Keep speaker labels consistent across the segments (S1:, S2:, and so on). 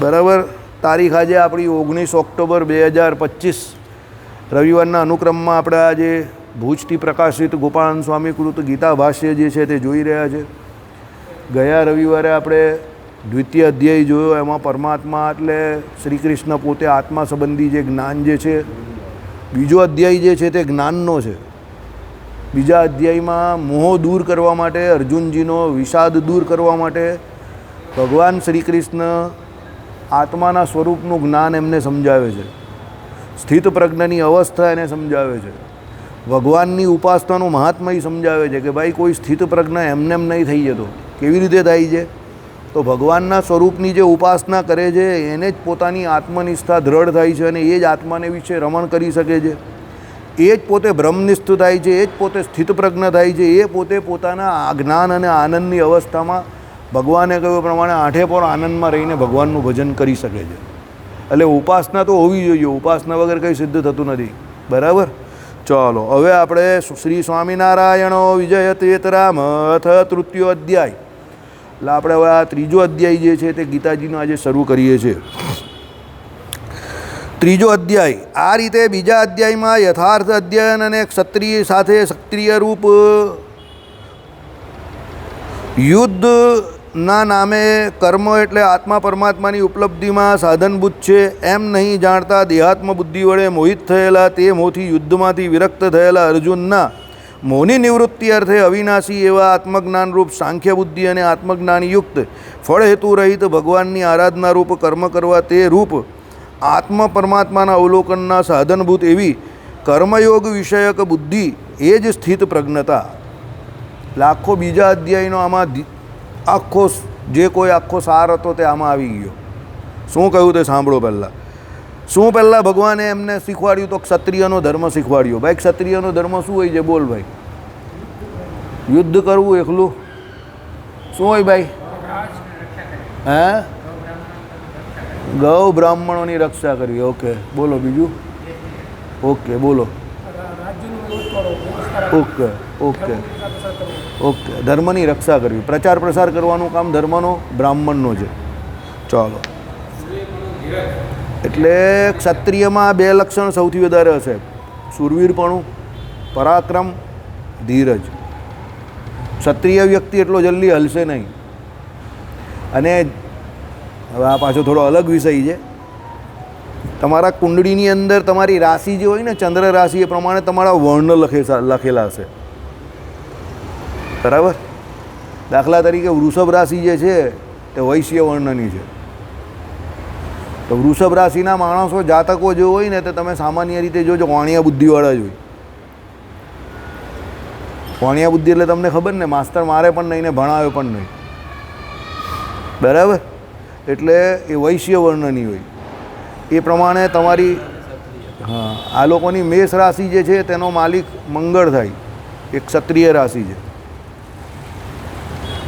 S1: બરાબર? તારીખ આજે આપણી ઓગણીસ ઓક્ટોબર બે હજાર પચીસ. રવિવારના અનુક્રમમાં આપણે આજે ભુજથી પ્રકાશિત ગોપાળન સ્વામી કૃત ગીતા ભાષ્ય જે છે તે જોઈ રહ્યા છે. ગયા રવિવારે આપણે દ્વિતીય અધ્યાય જોયો, એમાં પરમાત્મા એટલે શ્રી કૃષ્ણ પોતે આત્મા સંબંધી જે જ્ઞાન જે છે, બીજો અધ્યાય જે છે તે જ્ઞાનનો છે. બીજા અધ્યાયમાં મોહ દૂર કરવા માટે અર્જુનજીનો વિષાદ દૂર કરવા માટે ભગવાન શ્રી કૃષ્ણ આત્માના સ્વરૂપનું જ્ઞાન એમને સમજાવે છે. સ્થિત પ્રજ્ઞની અવસ્થા એને સમજાવે છે. ભગવાનની ઉપાસનાનું મહાત્મય સમજાવે છે કે ભાઈ કોઈ સ્થિત પ્રજ્ઞ એમને એમ નહીં થઈ જતો. કેવી રીતે થાય છે? તો ભગવાનના સ્વરૂપની જે ઉપાસના કરે છે એને જ પોતાની આત્મનિષ્ઠા દ્રઢ થાય છે અને એ જ આત્માને વિશે રમણ કરી શકે છે. એ જ પોતે બ્રહ્મનિષ્ઠ થાય છે, એ જ પોતે સ્થિતપ્રજ્ઞ થાય છે, એ પોતે પોતાના જ્ઞાન અને આનંદની અવસ્થામાં ભગવાને કહ્યું પ્રમાણે આઠે પર આનંદમાં રહીને ભગવાનનું ભજન કરી શકે છે. એટલે ઉપાસના તો હોવી જોઈએ, ઉપાસના વગર કંઈ સિદ્ધ થતું નથી. બરાબર? ચાલો, હવે આપણે શ્રી સ્વામિનારાયણો વિજય તેતરામ અથ તૃતીયો અધ્યાય. એટલે આપણે હવે આ ત્રીજો અધ્યાય જે છે તે ગીતાજીનો આજે શરૂ કરીએ છીએ. ત્રીજો અધ્યાય, આ રીતે બીજા અધ્યાયમાં યથાર્થ અધ્યયન અને ક્ષત્રિય સાથે ક્ષત્રિય રૂપ યુદ્ધના નામે કર્મ એટલે આત્મા પરમાત્માની ઉપલબ્ધિમાં સાધનભૂત છે, એમ નહીં જાણતા દેહાત્મ બુદ્ધિ વડે મોહિત થયેલા તે મોથી યુદ્ધમાંથી વિરક્ત થયેલા અર્જુનના મોની નિવૃત્તિ અર્થે અવિનાશી એવા આત્મજ્ઞાનરૂપ સાંખ્ય બુદ્ધિ અને આત્મજ્ઞાનયુક્ત ફળહેતુ રહિત ભગવાનની આરાધના રૂપ કર્મ કરવા તે રૂપ આત્મ પરમાત્માના અવલોકનના સાધનભૂત એવી કર્મયોગ વિષયક બુદ્ધિ, એ જ સ્થિત પ્રજ્ઞતા. લાખો બીજા અધ્યાયનો આમાં આખો જે કોઈ આખો સાર હતો તે આમાં આવી ગયો. શું કહ્યું તે સાંભળો પહેલાં. શું પહેલાં ભગવાને એમને શીખવાડ્યું તો ક્ષત્રિયનો ધર્મ શીખવાડ્યો? ભાઈ, ક્ષત્રિયનો ધર્મ શું હોય છે? બોલ ભાઈ. યુદ્ધ કરવું એકલું? શું હોય ભાઈ? હે? ગૌ બ્રાહ્મણોની રક્ષા કરવી. ઓકે, બોલો બીજું. ઓકે, બોલો. Okay okay. ઓકે, ધર્મની રક્ષા કરવી. પ્રચાર પ્રસાર કરવાનું કામ ધર્મનો, બ્રાહ્મણનો છે. ચાલો. એટલે ક્ષત્રિયમાં બે લક્ષણ સૌથી વધારે હશે. સુરવીરપણું, પરાક્રમ, ધીરજ. ક્ષત્રિય વ્યક્તિ એટલો જલ્દી હલશે નહીં. અને હવે આ પાછો થોડો અલગ વિષય છે. તમારા કુંડળીની અંદર તમારી રાશિ જે હોય ને, ચંદ્ર રાશિ એ પ્રમાણે તમારા વર્ણ લખે લખેલા હશે. બરાબર? દાખલા તરીકે વૃષભ રાશિ જે છે, તે વૈશ્ય વર્ણની છે. તો વૃષભ રાશિના માણસો, જાતકો જે હોય ને, તે તમે સામાન્ય રીતે જોજો, વાણિયા બુદ્ધિવાળા જ હોય. વાણિયા બુદ્ધિ એટલે તમને ખબર ને, માસ્તર મારે પણ નહીં ને ભણાવે પણ નહીં. બરાબર? એટલે એ વૈશ્ય વર્ણની હોય. એ પ્રમાણે તમારી, હા, આ લોકોની મેષ રાશિ જે છે, તેનો માલિક મંગળ થાય. એ ક્ષત્રિય રાશિ છે.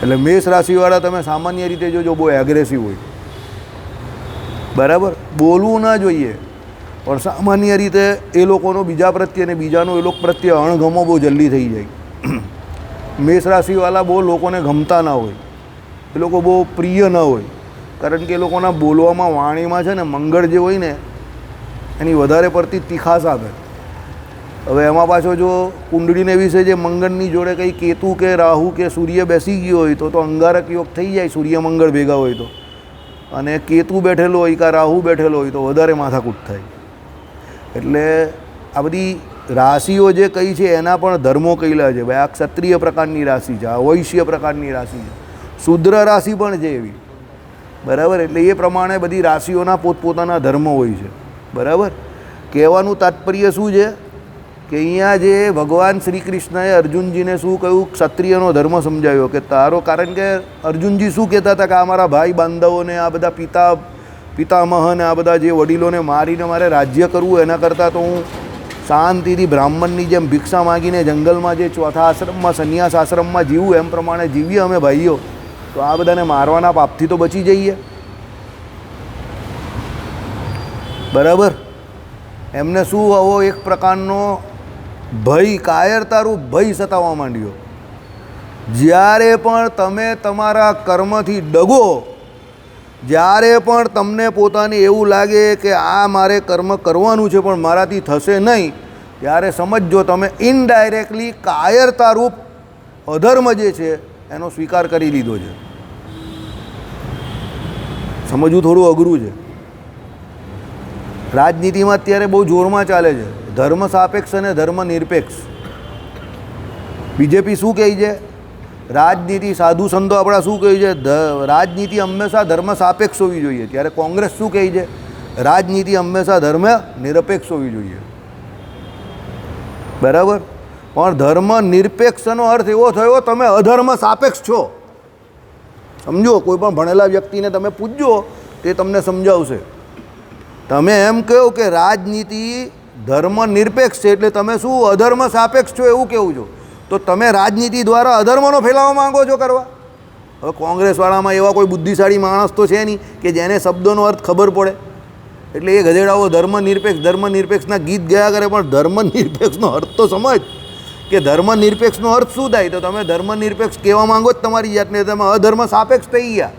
S1: એટલે મેષ રાશિવાળા તમે સામાન્ય રીતે જોજો બહુ એગ્રેસિવ હોય. બરાબર? બોલવું ના જોઈએ. પણ સામાન્ય રીતે એ લોકોનો બીજા પ્રત્યે અને બીજાનો એ લોકો પ્રત્યે અણગમો બહુ જલ્દી થઈ જાય. મેષ રાશિવાળા બહુ લોકોને ગમતા ના હોય. એ લોકો બહુ પ્રિય ન હોય. કારણ કે એ લોકોના બોલવામાં વાણીમાં છે ને, મંગળ જે હોય ને, એની વધારે પડતી તીખાસ આવે હવે એમાં પાછો જો કુંડળીને વિશે જે મંગળની જોડે કંઈ કેતુ કે રાહુ કે સૂર્ય બેસી ગયો હોય તો તો અંગારક યોગ થઈ જાય, સૂર્ય મંગળ ભેગા હોય તો. અને કેતુ બેઠેલો હોય કાં રાહુ બેઠેલો હોય તો વધારે માથાકૂટ થાય. એટલે આ બધી રાશિઓ જે કઈ છે એના પણ ધર્મો કહેલા છે. ભાઈ, આ ક્ષત્રિય પ્રકારની રાશિ છે, આ વૈશ્ય પ્રકારની રાશિ છે. શુદ્ર રાશિ પણ છે એવી. બરાબર? એટલે એ પ્રમાણે બધી રાશિઓના પોતપોતાના ધર્મો હોય છે. બરાબર? કહેવાનું તાત્પર્ય શું છે? કે અહીંયા જે ભગવાન શ્રી કૃષ્ણએ અર્જુનજીને શું કહ્યું? ક્ષત્રિયનો ધર્મ સમજાવ્યો કે તારો, કારણ કે અર્જુનજી શું કહેતા હતા કે આ મારા ભાઈ બાંધવોને, આ બધા પિતા, પિતામહ ને, આ બધા જે વડીલોને મારીને મારે રાજ્ય કરવું, એના કરતાં તો હું શાંતિથી બ્રાહ્મણની જેમ ભિક્ષા માગીને જંગલમાં જે ચોથા આશ્રમમાં સંન્યાસ આશ્રમમાં જીવું, એમ પ્રમાણે જીવીએ અમે ભાઈઓ, તો આ બધાને મારવાના પાપથી તો બચી જઈએ. બરાબર? એમને શું આવો એક પ્રકારનો ભય કાયરતારૂપ ભય સતાવવા માંડ્યો. જ્યારે પણ તમે તમારા કર્મથી ડગો, જ્યારે પણ તમને પોતાને એવું લાગે કે આ મારે કર્મ કરવાનું છે પણ મારાથી થશે નહીં, ત્યારે સમજજો તમે ઇનડાયરેક્ટલી કાયરતારૂપ અધર્મ જે છે એનો સ્વીકાર કરી લીધો છે. સમજવું થોડું અઘરું છે. રાજનીતિમાં અત્યારે બહુ જોરમાં ચાલે છે. ધર્મ સાપેક્ષ અને ધર્મ નિરપેક્ષ બીજેપી શું કહે છે? રાજનીતિ સાધુ સંતો આપણા શું કહે છે? રાજનીતિ હંમેશા ધર્મ સાપેક્ષ હોવી જોઈએ. ત્યારે કોંગ્રેસ શું કહે છે? રાજનીતિ હંમેશા ધર્મ નિરપેક્ષ હોવી જોઈએ. બરાબર? પણ ધર્મ નિરપેક્ષનો અર્થ એવો થયો, તમે અધર્મ સાપેક્ષ છો. સમજો, કોઈ પણ ભણેલા વ્યક્તિને તમે પૂછજો તે તમને સમજાવશે. તમે એમ કહો કે રાજનીતિ ધર્મ નિરપેક્ષ છે એટલે તમે શું અધર્મ સાપેક્ષ છો એવું કેવું છો? તો તમે રાજનીતિ દ્વારા અધર્મનો ફેલાવવા માંગો છો કરવા? હવે કોંગ્રેસવાળામાં એવા કોઈ બુદ્ધિશાળી માણસ તો છે નહીં કે જેને શબ્દોનો અર્થ ખબર પડે. એટલે એ ગધેડાઓ ધર્મ નિરપેક્ષ ધર્મ નિરપેક્ષના ગીત ગયા કરે, પણ ધર્મ નિરપેક્ષનો અર્થ તો સમજ. કે ધર્મ નિરપેક્ષનો અર્થ શું થાય? તો તમે ધર્મ નિરપેક્ષ કહેવા માંગો જ તમારી જાતને. તમે અધર્મ સાપેક્ષ થઈ ગયા.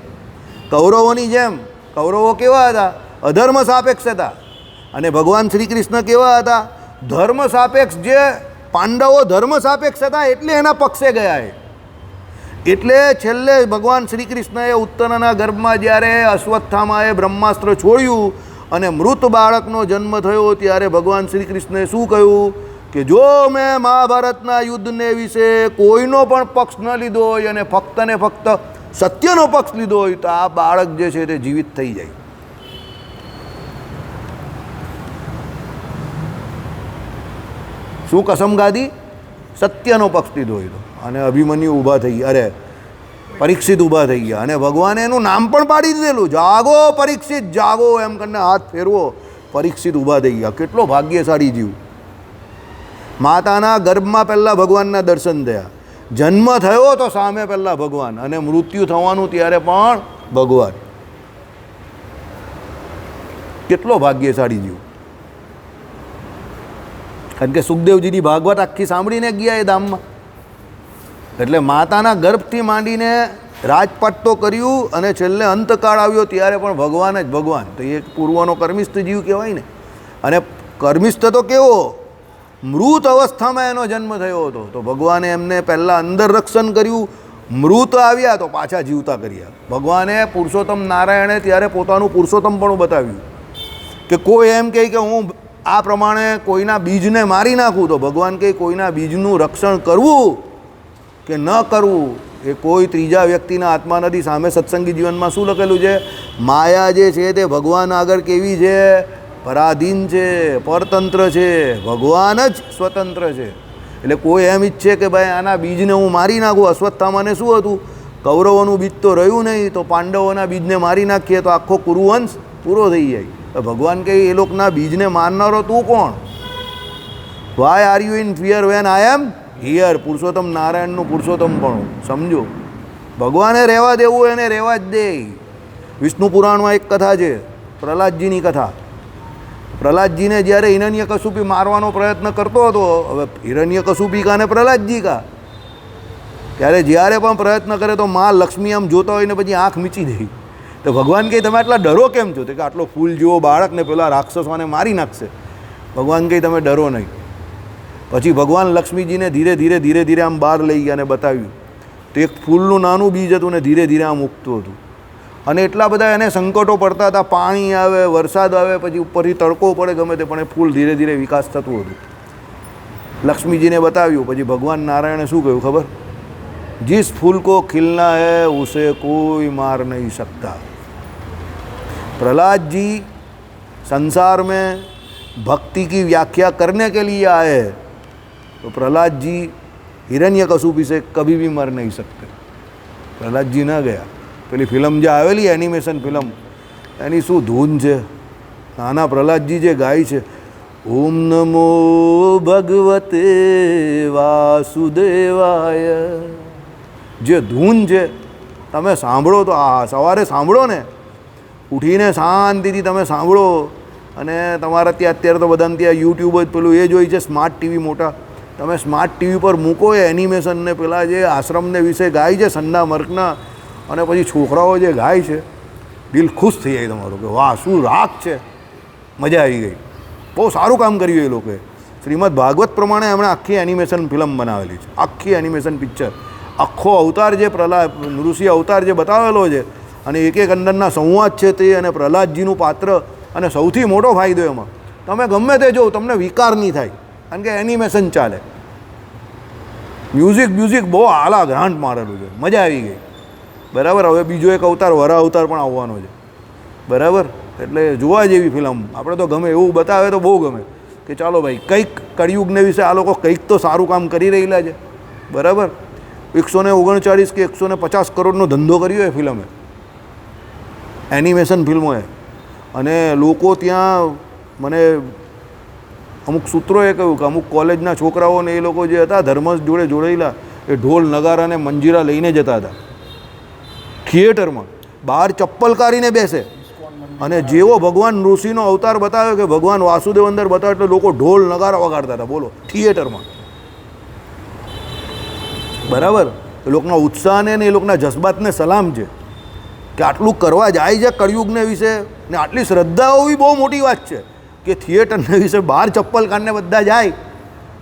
S1: કૌરવોની જેમ. કૌરવો કેવા હતા? અધર્મ સાપેક્ષ હતા. અને ભગવાન શ્રી કૃષ્ણ કેવા હતા? ધર્મ સાપેક્ષ જે પાંડવો ધર્મ સાપેક્ષ હતા એટલે એના પક્ષે ગયા એટલે છેલ્લે ભગવાન શ્રી કૃષ્ણએ ઉત્તરના ગર્ભમાં જ્યારે અશ્વત્થામાએ બ્રહ્માસ્ત્ર છોડ્યું અને મૃત બાળકનો જન્મ થયો ત્યારે ભગવાન શ્રી કૃષ્ણએ શું કહ્યું? કે જો મેં મહાભારતના યુદ્ધને વિશે કોઈનો પણ પક્ષ ન લીધો હોય અને ફક્ત ને ફક્ત સત્યનો પક્ષ લીધો હોય તો આ બાળક જે છે તે જીવિત થઈ જાય. શું કસમ ગાદી સત્યનો પક્ષ લીધો હતો અને અભિમન્યુ ઊભા થઈ ગયા. અરે, પરીક્ષિત ઊભા થઈ ગયા. અને ભગવાને એનું નામ પણ પાડી દીધેલું. જાગો પરીક્ષિત, જાગો એમ કરીને હાથ ફેરવો. પરીક્ષિત ઊભા થઈ ગયા. કેટલો ભાગ્યશાળી જીવ. માતાના ગર્ભમાં પહેલાં ભગવાનના દર્શન થયા. જન્મ થયો તો સામે પહેલાં ભગવાન. અને મૃત્યુ થવાનું ત્યારે પણ ભગવાન. કેટલો ભાગ્યશાળી જીવ. કારણ કે સુખદેવજીની ભાગવત આખી સાંભળીને ગયા એ ધામમાં. એટલે માતાના ગર્ભથી માંડીને રાજપાટ તો કર્યું અને છેલ્લે અંતકાળ આવ્યો ત્યારે પણ ભગવાન જ ભગવાન. તો એ પૂર્વનો કર્મિષ્ઠ જીવ કહેવાય ને. અને કર્મિષ્ઠ તો કેવો? મૃત અવસ્થામાં એનો જન્મ થયો હતો. તો ભગવાને એમને પહેલાં અંદર રક્ષણ કર્યું, મૃત આવ્યા તો પાછા જીવતા કર્યા. ભગવાને પુરુષોત્તમ નારાયણે ત્યારે પોતાનું પુરુષોત્તમ પણ બતાવ્યું. કે કોઈ એમ કહે કે હું આ પ્રમાણે કોઈના બીજને મારી નાખું તો ભગવાન કે કોઈના બીજનું રક્ષણ કરવું કે ન કરવું, એ કોઈ ત્રીજા વ્યક્તિના આત્મા નથી. સામે સત્સંગી જીવનમાં શું લખેલું છે? માયા જે છે તે ભગવાન આગળ કેવી છે? પરાધીન છે, પરતંત્ર છે, ભગવાન જ સ્વતંત્ર છે. એટલે કોઈ એમ ઈચ્છે કે ભાઈ આના બીજને હું મારી નાખું. અશ્વત્થામાને શું હતું? કૌરવોનું બીજ તો રહ્યું નહીં, તો પાંડવોના બીજને મારી નાખીએ તો આખો કુરુવંશ પૂરો થઈ જાય. ભગવાન કહે, એ લોકોના બીજને મારનારો તું કોણ? Why are you in fear when I am here Purushottam નારાયણનું પુરુષોત્તમ પણ સમજો? ભગવાને રહેવા દેવું, એને રહેવા જ દે. વિષ્ણુ પુરાણમાં એક કથા છે, પ્રહલાદજીની કથા. પ્રહલાદજીને જ્યારે હિરણ્ય કશુપી મારવાનો પ્રયત્ન કરતો હતો, હવે હિરણ્ય કશુપી કા ને પ્રહલાદજી કા? ત્યારે જ્યારે પણ પ્રયત્ન કરે તો મા લક્ષ્મી આમ જોતા હોય ને પછી આંખ મીચી દે. તો ભગવાન કહે, તમે આટલા ડરો કેમ છો? તો કે, આટલો ફૂલ જેવો બાળકને પેલા રાક્ષસોને મારી નાખશે. ભગવાન કહે, તમે ડરો નહીં. પછી ભગવાન લક્ષ્મીજીને ધીરે ધીરે ધીરે ધીરે આમ બહાર લઈ ગયા અને બતાવ્યું. તો એક ફૂલનું નાનું બીજ હતું ને ધીરે ધીરે આમ ઉગતું હતું. અને એટલા બધા એને સંકટો પડતા હતા, પાણી આવે, વરસાદ આવે, પછી ઉપરથી તડકો પડે ગમે તે, પણ એ ફૂલ ધીરે ધીરે વિકાસ થતું હતું. લક્ષ્મીજીને બતાવ્યું, પછી ભગવાન નારાયણે શું કહ્યું ખબર? જીસ ફૂલ કો ખીલના હે, ઉસે કોઈ માર નહીં શકતા. प्रहलाद जी संसार में भक्ति की व्याख्या करने के लिए आए हैं तो प्रहलाद जी हिरण्य कसूपी से कभी भी मर नहीं सकते પ્રહલાદજી ન ગયા પેલી ફિલ્મ જે આવેલી એનિમેશન ફિલ્મ એની શું ધૂન છે નાના પ્રહલાદજી જે ગાય છે ઓમ નમો ભગવતે વાસુદેવાય જે ધૂન છે તમે સાંભળો તો આ સવારે સાંભળો ને ઉઠીને શાંતિથી તમે સાંભળો. અને તમારા ત્યાં અત્યારે તો બધાને ત્યાં યુટ્યુબ જ પેલું એ જોઈ છે, સ્માર્ટ ટીવી મોટા. તમે સ્માર્ટ ટીવી પર મૂકો એ એનિમેશનને પેલા જે આશ્રમને વિશે ગાય છે સંડા મર્કના. અને પછી છોકરાઓ જે ગાય છે, દિલ ખુશ થઈ જાય તમારું કે વાહ, શું રાગ છે. મજા આવી ગઈ. બહુ સારું કામ કર્યું એ લોકોએ. શ્રીમદ ભાગવત પ્રમાણે એમણે આખી એનિમેશન ફિલ્મ બનાવેલી છે. આખી એનિમેશન પિક્ચર આખો અવતાર જે પ્રહલાદ ઋષિ અવતાર જે બતાવેલો છે અને એક એક અંદરના સંવાદ છે તે અને પ્રહલાદજીનું પાત્ર અને સૌથી મોટો ફાયદો એમાં. તમે ગમે તે જો તમને વિકાર નહીં થાય. કારણ કે એનિમેશન ચાલે. મ્યુઝિક મ્યુઝિક બહુ આલા ગ્રાન્ટ મારેલું છે. મજા આવી ગઈ. બરાબર? હવે બીજો એક અવતાર વરા અવતાર પણ આવવાનો છે. બરાબર? એટલે જોવા જેવી ફિલ્મ આપણે તો ગમે એવું બતાવે તો બહુ ગમે. કે ચાલો ભાઈ, કંઈક કળિયુગને વિશે આ લોકો કંઈક તો સારું કામ કરી રહેલા છે. બરાબર? એકસો ને ઓગણચાળીસ કે એકસો ને પચાસ કરોડનો ધંધો કર્યો એ ફિલ્મે એનિમેશન ફિલ્મોએ અને લોકો ત્યાં મને અમુક સૂત્રોએ કહ્યું કે અમુક કોલેજના છોકરાઓને એ લોકો જે હતા ધર્મ જોડે જોડાયેલા, એ ઢોલ, નગારા અને મંજીરા લઈને જતા હતા. થિયેટરમાં બહાર ચપ્પલ કાઢીને બેસે. અને જેવો ભગવાન ઋષિનો અવતાર બતાવ્યો કે ભગવાન વાસુદેવ અંદર બતાવ્યો એટલે લોકો ઢોલ, નગારા વગાડતા હતા. બોલો, થિયેટરમાં. બરાબર? એ લોકોના ઉત્સાહને એ લોકોના જજ્બાતને સલામ છે. કે આટલું કરવા જાય છે કળિયુગને વિશે? ને આટલી શ્રદ્ધા હોવી બહુ મોટી વાત છે કે થિયેટરને વિશે બહાર ચપ્પલ કાઢને બધા જાય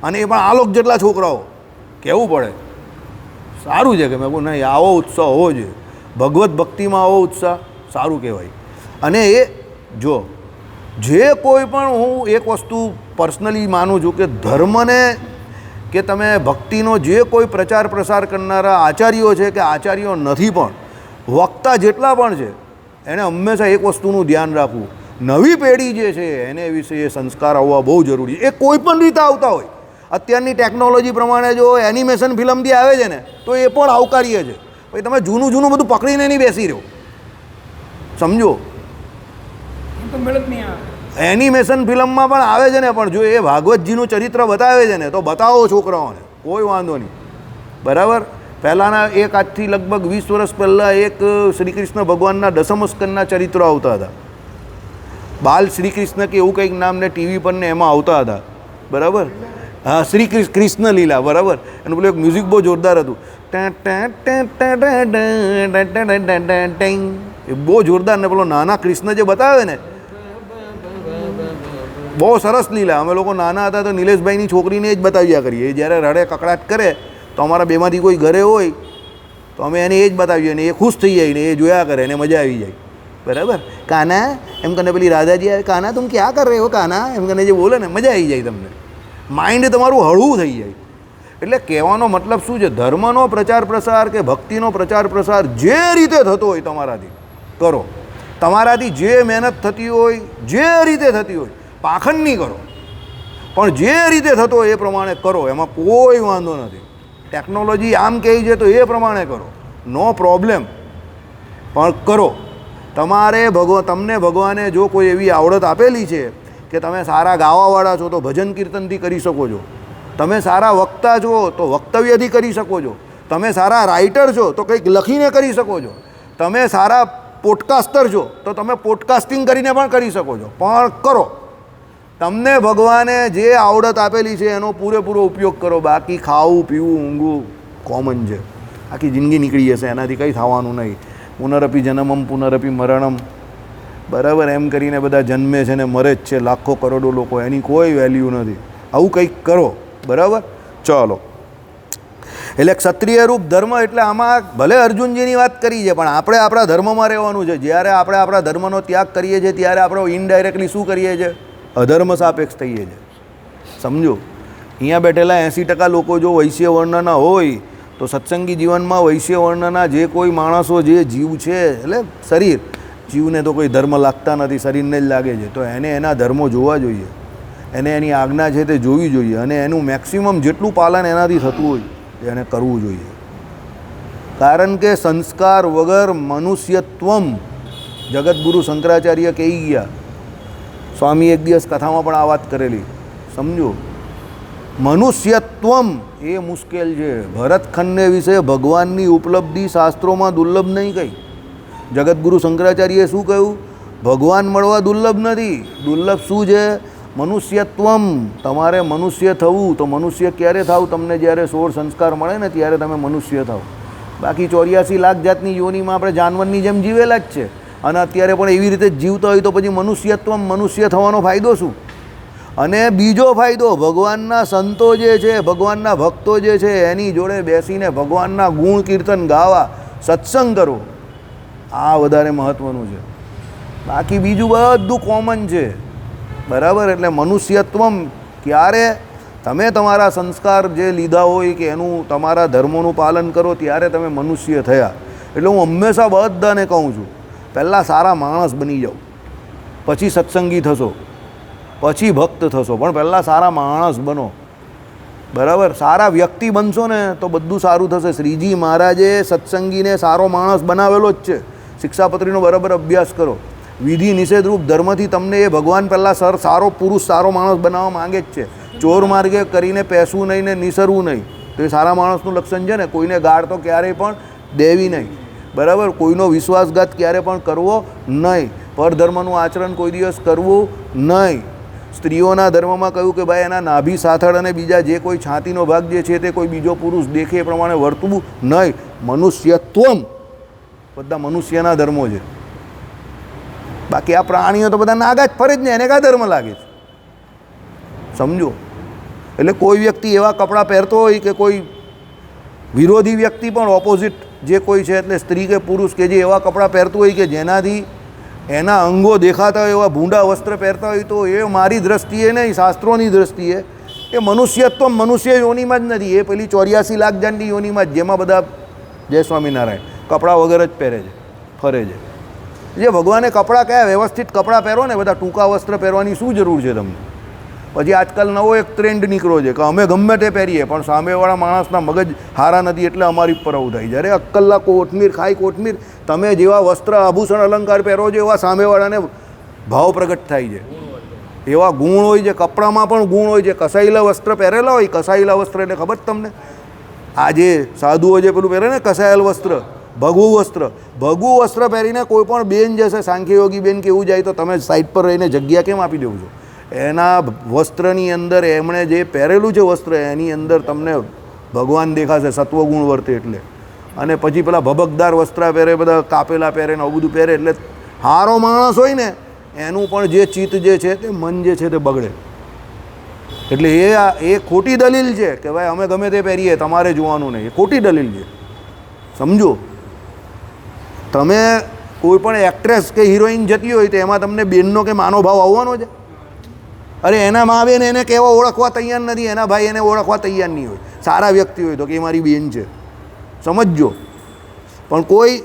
S1: અને એ પણ આલોક જેટલા છોકરાઓ. કહેવું પડે? સારું છે કે મેં કહું નહીં, આવો ઉત્સાહ હોવો જોઈએ. ભગવત ભક્તિમાં આવો ઉત્સાહ, સારું કહેવાય. અને એ, જો, જે કોઈ પણ હું એક વસ્તુ પર્સનલી માનું છું કે ધર્મને કે તમે ભક્તિનો જે કોઈ પ્રચાર પ્રસાર કરનારા આચાર્યો છે કે આચાર્યો નથી પણ વક્તા જેટલા પણ છે એણે હંમેશા એક વસ્તુનું ધ્યાન રાખવું. નવી પેઢી જે છે એને વિશે સંસ્કાર આવવા બહુ જરૂરી છે. એ કોઈ પણ રીતે આવતા હોય. અત્યારની ટેકનોલોજી પ્રમાણે જો એનિમેશન ફિલ્મથી આવે છે ને તો એ પણ આવકારીએ છે. ભાઈ તમે જૂનું જૂનું બધું પકડીને નહીં બેસી રહ્યો. સમજો? એનિમેશન ફિલ્મમાં પણ આવે છે ને પણ જો એ ભાગવતજીનું ચરિત્ર બતાવે છે ને તો બતાવો છોકરાઓને. કોઈ વાંધો નહીં. બરાબર? પહેલાંના એક આજથી લગભગ વીસ વર્ષ પહેલાં એક શ્રી કૃષ્ણ ભગવાનના દસમસ્કનના ચરિત્રો આવતા હતા બાલ શ્રી કૃષ્ણ કે એવું કંઈક નામને ટીવી પર ને એમાં આવતા હતા બરાબર હા શ્રી કૃષ્ણ લીલા બરાબર એનું પેલું એક મ્યુઝિક બહુ જોરદાર હતું એ બહુ જોરદાર ને પેલો નાના કૃષ્ણ જે બતાવે ને બહુ સરસ લીલા અમે લોકો નાના હતા તો નિલેશભાઈની છોકરીને જ બતાવ્યા કરીએ જ્યારે રડે કકડાટ કરે તો અમારા બેમાંથી કોઈ ઘરે હોય, તો અમે એને એ જ બતાવીએ ને એ ખુશ થઈ જાય ને એ જોયા કરે ને મજા આવી જાય. બરાબર? કાના, એમ કને પેલી રાધાજી આવે, કાના, તું ક્યાં કર રહે હો, કાના? એમ કને જે બોલે ને મજા આવી જાય તમને. માઇન્ડ તમારું હળવું થઈ જાય. એટલે કહેવાનો મતલબ શું છે? ધર્મનો પ્રચાર પ્રસાર કે ભક્તિનો પ્રચાર પ્રસાર જે રીતે થતો હોય તમારાથી, કરો. તમારાથી જે મહેનત થતી હોય, જે રીતે થતી હોય પાખંડ નહીં કરો. પણ જે રીતે થતો હોય એ પ્રમાણે કરો, એમાં કોઈ વાંધો નથી. ટેકનોલોજી આમ કહે છે તો એ પ્રમાણે કરો. No problem. પણ કરો. તમારે ભગવ તમને ભગવાને જો કોઈ એવી આવડત આપેલી છે કે તમે સારા ગાવાવાળા છો તો ભજન કીર્તનથી કરી શકો છો. તમે સારા વક્તા છો તો વક્તવ્યથી કરી શકો છો. તમે સારા રાઇટર છો તો કંઈક લખીને કરી શકો છો. તમે સારા પોડકાસ્ટર છો તો તમે પોડકાસ્ટિંગ કરીને પણ કરી શકો છો. પણ કરો. તમને ભગવાને જે આવડત આપેલી છે એનો પૂરેપૂરો ઉપયોગ કરો. બાકી ખાવું, પીવું, ઊંઘવું કોમન છે. આખી જિંદગી નીકળી જશે, એનાથી કંઈ થવાનું નહીં. પુનરપી જન્મમ, પુનરપી મરણમ. બરાબર એમ કરીને બધા જન્મે છે ને મરે જ છે. લાખો કરોડો લોકો, એની કોઈ વેલ્યુ નથી. આવું કંઈક કરો. બરાબર? ચાલો. એટલે ક્ષત્રિય રૂપ ધર્મ એટલે આમાં ભલે અર્જુનજીની વાત કરી છે, પણ આપણે આપણા ધર્મમાં રહેવાનું છે. જ્યારે આપણે આપણા ધર્મનો ત્યાગ કરીએ છીએ, ત્યારે આપણે ઇનડાયરેક્ટલી શું કરીએ છીએ? અધર્મ સાપેક્ષ થઈએ છીએ સમજો? અહીંયા બેઠેલા એંસી ટકા લોકો જો વૈશ્ય વર્ણના હોય, તો સત્સંગી જીવનમાં વૈશ્ય વર્ણના જે કોઈ માણસો જે જીવ છે, એટલે શરીર, જીવને તો કોઈ ધર્મ લાગતા નથી, શરીરને જ લાગે છે. તો એને એના ધર્મો જોવા જોઈએ. એને એની આજ્ઞા છે તે જોવી જોઈએ અને એનું મેક્સિમમ જેટલું પાલન એનાથી થતું હોય એને કરવું જોઈએ. કારણ કે સંસ્કાર વગર મનુષ્યત્વમ જગતગુરુ શંકરાચાર્ય કહી ગયા સ્વામી એક દિવસ કથામાં પણ આ વાત કરેલી. સમજો, મનુષ્યત્વમ એ મુશ્કેલ છે. ભરતખંડને વિશે ભગવાનની ઉપલબ્ધિ શાસ્ત્રોમાં દુર્લભ નહીં કહી જગતગુરુ શંકરાચાર્યએ શું કહ્યું? ભગવાન મળવા દુર્લભ નથી. દુર્લભ શું છે? મનુષ્યત્વમ, તમારે મનુષ્ય થવું, તો મનુષ્ય ક્યારે થાવ? તમને જ્યારે સોળ સંસ્કાર મળે ને ત્યારે તમે મનુષ્ય થાવ. બાકી ચોર્યાસી લાખ જાતની યોનિમાં આપણે જાનવરની જેમ જીવેલા જ છે. અને અત્યારે પણ એવી રીતે જીવતા હોય તો પછી મનુષ્યત્વ મનુષ્ય થવાનો ફાયદો શું? અને બીજો ફાયદો, ભગવાનના સંતો જે છે, ભગવાનના ભક્તો જે છે, એની જોડે બેસીને ભગવાનના ગુણ કીર્તન ગાવા, સત્સંગ કરો, આ વધારે મહત્ત્વનું છે. બાકી બીજું બધું કોમન છે. બરાબર? એટલે મનુષ્યત્વમ ક્યારે તમે તમારા સંસ્કાર જે લીધા હોય કે એનું તમારા ધર્મોનું પાલન કરો, ત્યારે તમે મનુષ્ય થયા. એટલે હું હંમેશા બધાને કહું છું પહેલાં સારા માણસ બની જાઓ. પછી સત્સંગી થશો. પછી ભક્ત થશો. પણ પહેલાં સારા માણસ બનો. બરાબર? સારા વ્યક્તિ બનશો ને તો બધું સારું થશે. શ્રીજી મહારાજે સત્સંગીને સારો માણસ બનાવેલો જ છે. શિક્ષાપત્રીનો બરાબર અભ્યાસ કરો. વિધિ નિષેધરૂપ ધર્મથી તમને એ ભગવાન પહેલાં સર સારો પુરુષ, સારો માણસ બનાવવા માંગે જ છે. ચોર માર્ગે કરીને પેસવું નહીં ને નિસરવું નહીં. તો એ સારા માણસનું લક્ષણ છે ને? કોઈને ગાળ તો ક્યારેય પણ દેવી નહીં. બરાબર? કોઈનો વિશ્વાસઘાત ક્યારે પણ કરવો નહીં. પરધર્મનું આચરણ કોઈ દિવસ કરવું નહીં. સ્ત્રીઓના ધર્મમાં કહ્યું કે ભાઈ, એના નાભી સાથળ અને બીજા જે કોઈ છાતીનો ભાગ જે છે તે કોઈ બીજો પુરુષ દેખે એ પ્રમાણે વર્તવું નહીં. મનુષ્યત્વમ બધા મનુષ્યના ધર્મો છે. બાકી આ પ્રાણીઓ તો બધા નાગા જ, ફરે જ ને એને કા ધર્મ લાગે છે? સમજો? એટલે કોઈ વ્યક્તિ એવા કપડાં પહેરતો હોય કે કોઈ વિરોધી વ્યક્તિ પણ ઓપોઝિટ જે કોઈ છે એટલે સ્ત્રી કે પુરુષ કે જે એવા કપડાં પહેરતું હોય કે જેનાથી એના અંગો દેખાતા હોય, એવા ભૂંડા વસ્ત્ર પહેરતા હોય તો એ મારી દ્રષ્ટિએ નહીં શાસ્ત્રોની દ્રષ્ટિએ એ મનુષ્યત્વ મનુષ્ય યોનીમાં જ નથી. એ પેલી ચોર્યાસી લાખ જાનની યોનીમાં જ, જેમાં બધા જય સ્વામિનારાયણ કપડાં વગર જ પહેરે છે, ફરે છે. જે ભગવાને કપડાં કયા વ્યવસ્થિત કપડાં પહેરો ને, બધા ટૂંકા વસ્ત્ર પહેરવાની શું જરૂર છે તમને? પછી આજકાલ નવો એક ટ્રેન્ડ નીકળ્યો છે કે અમે ગમે તે પહેરીએ, પણ સામેવાળા માણસના મગજ હારા નથી એટલે અમારી ઉપર આવું થાય જ્યારે અક્કલના કોટમીર ખાઈ કોટમીર તમે જેવા વસ્ત્ર, આભૂષણ, અલંકાર પહેરો છો, એવા સામેવાળાને ભાવ પ્રગટ થાય છે. એવા ગુણ હોય છે, કપડામાં પણ ગુણ હોય છે. કસાયેલા વસ્ત્ર પહેરેલા હોય, કસાયેલા વસ્ત્ર એટલે ખબર તમને? આ જે સાધુઓ જે પેલું પહેરે ને, કસાયેલ વસ્ત્ર ભગવું વસ્ત્ર ભગવું વસ્ત્ર પહેરીને કોઈ પણ બેન જશે, સાંખ્યયોગી બેન કેવું જાય તો તમે સાઈડ પર રહીને જગ્યા કેમ આપી દેવું છો? એના વસ્ત્રની અંદર એમણે જે પહેરેલું છે વસ્ત્ર, એની અંદર તમને ભગવાન દેખાશે સત્વગુણ વર્તે એટલે. અને પછી પેલા ભબકદાર વસ્ત્ર પહેરે, બધા કાપેલા પહેરે ને આવું બધું પહેરે એટલે સારો માણસ હોય ને, એનું પણ જે ચિત્ત જે છે તે મન જે છે તે બગડે. એટલે એ એ ખોટી દલીલ છે કે ભાઈ અમે ગમે તે પહેરીએ, તમારે જોવાનું નહીં. એ ખોટી દલીલ છે. સમજો? તમે કોઈ પણ એક્ટ્રેસ કે હિરોઈન જતી હોય તો એમાં તમને બેનનો કે માનો ભાવ આવવાનો છે અરે એના મા બેન એને કહેવા ઓળખવા તૈયાર નથી. એના ભાઈ એને ઓળખવા તૈયાર નહીં હોય. સારા વ્યક્તિ હોય તો કે મારી બેન છે. સમજજો. પણ કોઈ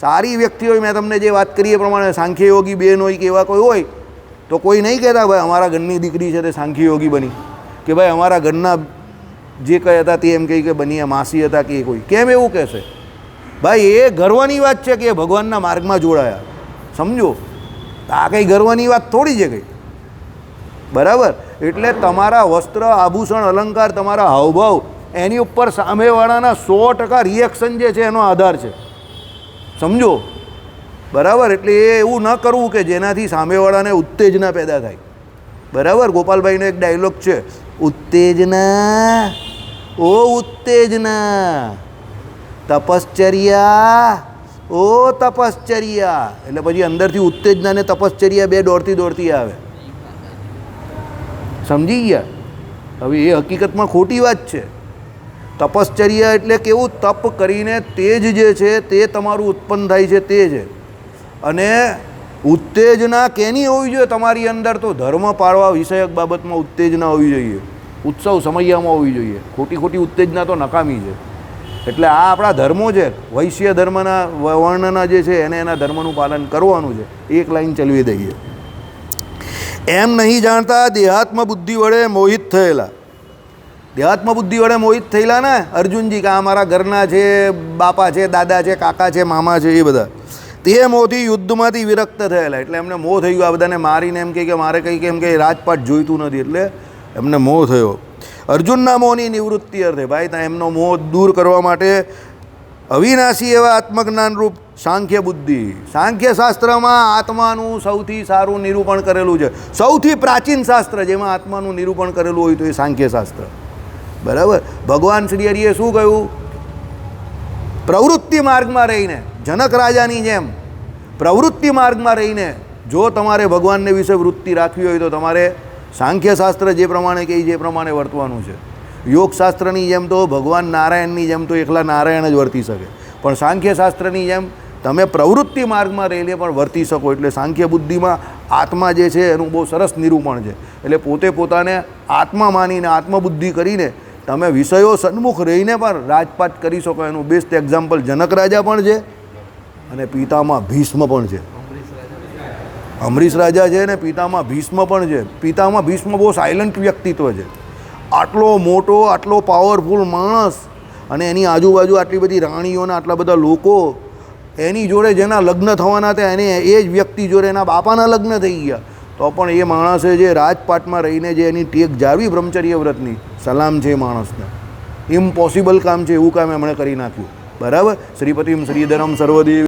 S1: સારી વ્યક્તિ હોય, મેં તમને જે વાત કરી એ પ્રમાણે સાંખ્યયોગી બેન હોય કે એવા કોઈ હોય, તો કોઈ નહીં કહેતા, ભાઈ, અમારા ઘરની દીકરી છે તે સાંખ્યયોગી બની. કે ભાઈ, અમારા ઘરના જે કંઈ હતા તે એમ કહી કે બની માસી હતા કે કોઈ. કેમ એવું કહેશે? ભાઈ, એ ગર્વની વાત છે કે ભગવાનના માર્ગમાં જોડાયા. સમજો? આ કંઈ ગર્વની વાત થોડી છે કંઈ. બરાબર? એટલે તમારા વસ્ત્ર, આભૂષણ, અલંકાર, તમારા હાવભાવ, એની ઉપર સામેવાળાના સો ટકા રિએક્શન જે છે એનો આધાર છે. સમજો? બરાબર? એટલે એ એવું ન કરવું કે જેનાથી સામેવાળાને ઉત્તેજના પેદા થાય. બરાબર? ગોપાલભાઈનો એક ડાયલોગ છે. ઉત્તેજના, ઓ ઉત્તેજના, તપશ્ચર્યા, ઓ તપશ્ચર્યા. એટલે પછી અંદરથી ઉત્તેજના ને તપશ્ચર્યા બે દોડતી દોડતી આવે. સમજી ગયા. હવે એ હકીકતમાં ખોટી વાત છે. તપશ્ચર્યા એટલે કેવું તપ કરીને તેજ જે છે તે તમારું ઉત્પન્ન થાય છે તે છે અને ઉત્તેજના કેની હોવી જોઈએ? તમારી અંદર તો ધર્મ પાળવા વિષયક બાબતમાં ઉત્તેજના હોવી જોઈએ. ઉત્સવ સમયમાં હોવી જોઈએ. ખોટી ખોટી ઉત્તેજના તો નકામી છે. એટલે આ આપણા ધર્મો છે. વૈશ્ય ધર્મના વર્ણના જે છે એને એના ધર્મનું પાલન કરવાનું છે. એક લાઈન ચલવી દઈએ. એમ નહીં જાણતા દેહાત્મ બુદ્ધિ વડે મોહિત થયેલા. દેહાત્મ બુદ્ધિ વડે મોહિત થયેલા ને, અર્જુનજી કે આ મારા ઘરના છે, બાપા છે, દાદા છે, કાકા છે, મામા છે, એ બધા. તે મોહથી યુદ્ધમાંથી વિરક્ત થયેલા. એટલે એમને મોહ થઈ ગયો. આ બધાને મારીને એમ કહે કે મારે કંઈ કેમ કે રાજપાટ જોઈતું નથી. એટલે એમને મોહ થયો. અર્જુનના મોહની નિવૃત્તિ અર્થે, ભાઈ, ત્યાં એમનો મોહ દૂર કરવા માટે અવિનાશી એવા આત્મજ્ઞાનરૂપ સાંખ્ય બુદ્ધિ. સાંખ્ય શાસ્ત્રમાં આત્માનું સૌથી સારું નિરૂપણ કરેલું છે. સૌથી પ્રાચીન શાસ્ત્ર જેમાં આત્માનું નિરૂપણ કરેલું હોય તો એ સાંખ્ય શાસ્ત્ર. બરાબર? ભગવાન શ્રી હરિએ શું કહ્યું? પ્રવૃત્તિ માર્ગમાં રહીને, જનક રાજાની જેમ, પ્રવૃત્તિ માર્ગમાં રહીને, જો તમારે ભગવાનને વિશે વૃત્તિ રાખવી હોય તો તમારે સાંખ્યશાસ્ત્ર જે પ્રમાણે કહે જે પ્રમાણે વર્તવાનું છે. યોગશાસ્ત્રની જેમ તો ભગવાન નારાયણની જેમ તો એકલા નારાયણ જ વર્તી શકે. પણ સાંખ્યશાસ્ત્રની જેમ તમે પ્રવૃત્તિ માર્ગમાં રહીને પણ વર્તી શકો એટલે સાંખ્ય બુદ્ધિમાં આત્મા જે છે એનું બહુ સરસ નિરૂપણ છે. એટલે પોતે પોતાને આત્મા માનીને આત્મબુદ્ધિ કરીને તમે વિષયો સન્મુખ રહીને પણ રાજપાટ કરી શકો. એનું બેસ્ટ એક્ઝામ્પલ જનક રાજા પણ છે અને પિતામાં ભીષ્મ પણ છે. અમરીશ રાજા છે ને પિતામાં ભીષ્મ પણ છે. પિતામાં ભીષ્મ બહુ સાયલન્ટ વ્યક્તિત્વ છે. આટલો મોટો, આટલો પાવરફુલ માણસ અને એની આજુબાજુ આટલી બધી રાણીઓના આટલા બધા લોકો, એની જોડે જેના લગ્ન થવાના હતા એને એ જ વ્યક્તિ જોડે એના બાપાના લગ્ન થઈ ગયા. તો પણ એ માણસે જે રાજપાટમાં રહીને જે એની ટેક જાળવી બ્રહ્મચર્ય વ્રતની, સલામ છે એ માણસને. ઇમ્પોસિબલ કામ છે એવું કામ એમણે કરી નાખ્યું. બરાબર? શ્રીપતિમ શ્રીધરમ સર્વદેવ